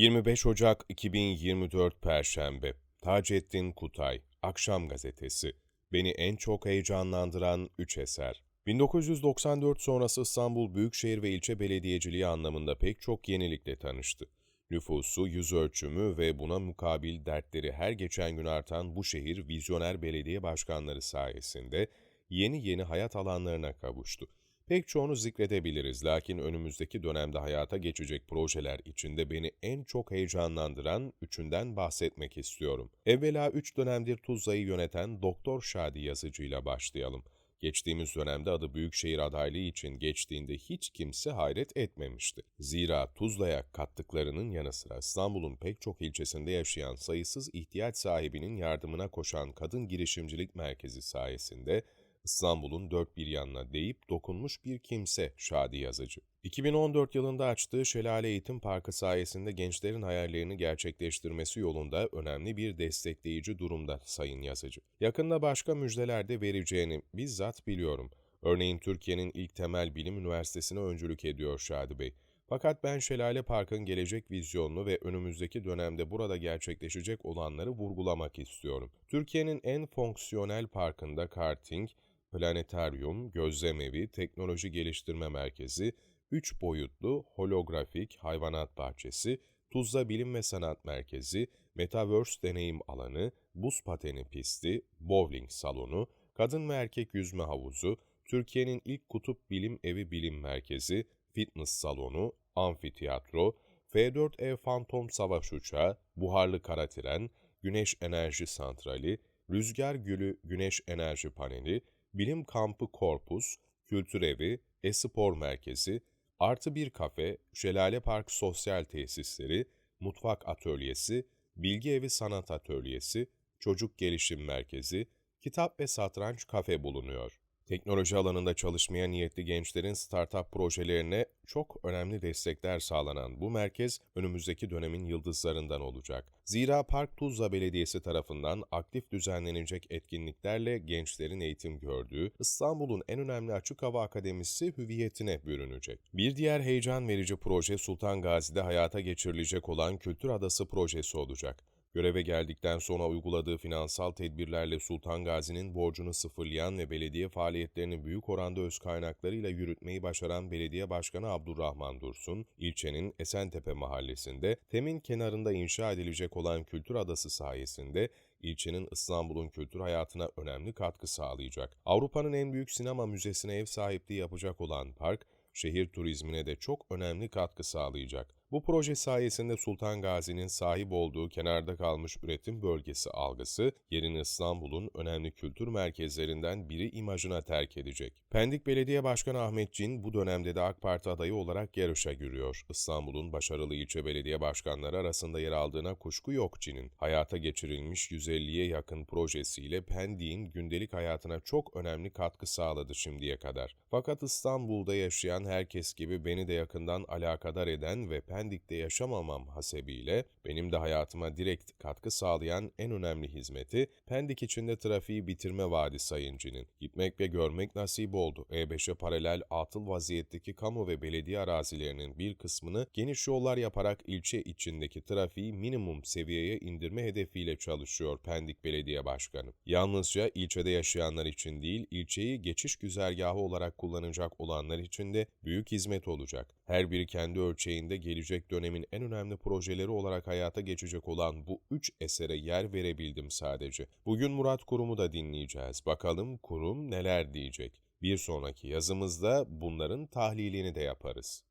25 Ocak 2024 Perşembe Taceddin Kutay Akşam Gazetesi Beni en çok heyecanlandıran 3 eser 1994 sonrası İstanbul Büyükşehir ve ilçe belediyeciliği anlamında pek çok yenilikle tanıştı. Nüfusu, yüz ölçümü ve buna mukabil dertleri her geçen gün artan bu şehir vizyoner belediye başkanları sayesinde yeni yeni hayat alanlarına kavuştu. Pek çoğunu zikredebiliriz lakin önümüzdeki dönemde hayata geçecek projeler içinde beni en çok heyecanlandıran üçünden bahsetmek istiyorum. Evvela üç dönemdir Tuzla'yı yöneten Doktor Şadi yazıcıyla başlayalım. Geçtiğimiz dönemde adı Büyükşehir adaylığı için geçtiğinde hiç kimse hayret etmemişti. Zira Tuzla'ya kattıklarının yanı sıra İstanbul'un pek çok ilçesinde yaşayan sayısız ihtiyaç sahibinin yardımına koşan Kadın Girişimcilik Merkezi sayesinde İstanbul'un dört bir yanına deyip dokunmuş bir kimse Şadi Yazıcı. 2014 yılında açtığı Şelale Eğitim Parkı sayesinde gençlerin hayallerini gerçekleştirmesi yolunda önemli bir destekleyici durumda Sayın Yazıcı. Yakında başka müjdeler de vereceğini bizzat biliyorum. Örneğin Türkiye'nin ilk temel bilim üniversitesine öncülük ediyor Şadi Bey. Fakat ben Şelale Park'ın gelecek vizyonunu ve önümüzdeki dönemde burada gerçekleşecek olanları vurgulamak istiyorum. Türkiye'nin en fonksiyonel parkında karting, planetaryum, gözlemevi, teknoloji geliştirme merkezi, 3 boyutlu holografik hayvanat bahçesi, Tuzla Bilim ve Sanat Merkezi, Metaverse deneyim alanı, buz pateni pisti, bowling salonu, kadın ve erkek yüzme havuzu, Türkiye'nin ilk kutup bilim evi bilim merkezi, fitness salonu, amfiteyatro, F-4E Phantom savaş uçağı, buharlı kara tren, güneş enerji santrali, rüzgar gülü güneş enerji paneli, bilim kampı korpus, kültür evi, e-spor merkezi, artı bir kafe, şelale park sosyal tesisleri, mutfak atölyesi, bilgi evi sanat atölyesi, çocuk gelişim merkezi, kitap ve satranç kafe bulunuyor. Teknoloji alanında çalışmaya niyetli gençlerin startup projelerine çok önemli destekler sağlanan bu merkez önümüzdeki dönemin yıldızlarından olacak. Zira Park Tuzla Belediyesi tarafından aktif düzenlenecek etkinliklerle gençlerin eğitim gördüğü İstanbul'un en önemli açık hava akademisi hüviyetine bürünecek. Bir diğer heyecan verici proje Sultan Gazi'de hayata geçirilecek olan Kültür Adası projesi olacak. Göreve geldikten sonra uyguladığı finansal tedbirlerle Sultan Gazi'nin borcunu sıfırlayan ve belediye faaliyetlerini büyük oranda öz kaynaklarıyla yürütmeyi başaran belediye başkanı Abdurrahman Dursun, ilçenin Esentepe mahallesinde temin kenarında inşa edilecek olan Kültür Adası sayesinde ilçenin İstanbul'un kültür hayatına önemli katkı sağlayacak. Avrupa'nın en büyük sinema müzesine ev sahipliği yapacak olan park, şehir turizmine de çok önemli katkı sağlayacak. Bu proje sayesinde Sultan Gazi'nin sahip olduğu kenarda kalmış üretim bölgesi algısı, yerini İstanbul'un önemli kültür merkezlerinden biri imajına terk edecek. Pendik Belediye Başkanı Ahmet Cin bu dönemde de AK Parti adayı olarak yarışa giriyor. İstanbul'un başarılı ilçe belediye başkanları arasında yer aldığına kuşku yok Cin'in. Hayata geçirilmiş 150'ye yakın projesiyle Pendik'in gündelik hayatına çok önemli katkı sağladı şimdiye kadar. Fakat İstanbul'da yaşayan herkes gibi beni de yakından alakadar eden ve Pendik Pendik'te yaşamamam hasebiyle benim de hayatıma direkt katkı sağlayan en önemli hizmeti Pendik içinde trafiği bitirme vaadi sayıncının. Gitmek ve görmek nasip oldu. E5'e paralel atıl vaziyetteki kamu ve belediye arazilerinin bir kısmını geniş yollar yaparak ilçe içindeki trafiği minimum seviyeye indirme hedefiyle çalışıyor Pendik Belediye Başkanı. Yalnızca ilçede yaşayanlar için değil, ilçeyi geçiş güzergahı olarak kullanacak olanlar için de büyük hizmet olacak. Her biri kendi ölçeğinde gelecek gelecek dönemin en önemli projeleri olarak hayata geçecek olan bu üç esere yer verebildim sadece. Bugün Murat Kurum'u da dinleyeceğiz. Bakalım kurum neler diyecek. Bir sonraki yazımızda bunların tahlilini de yaparız.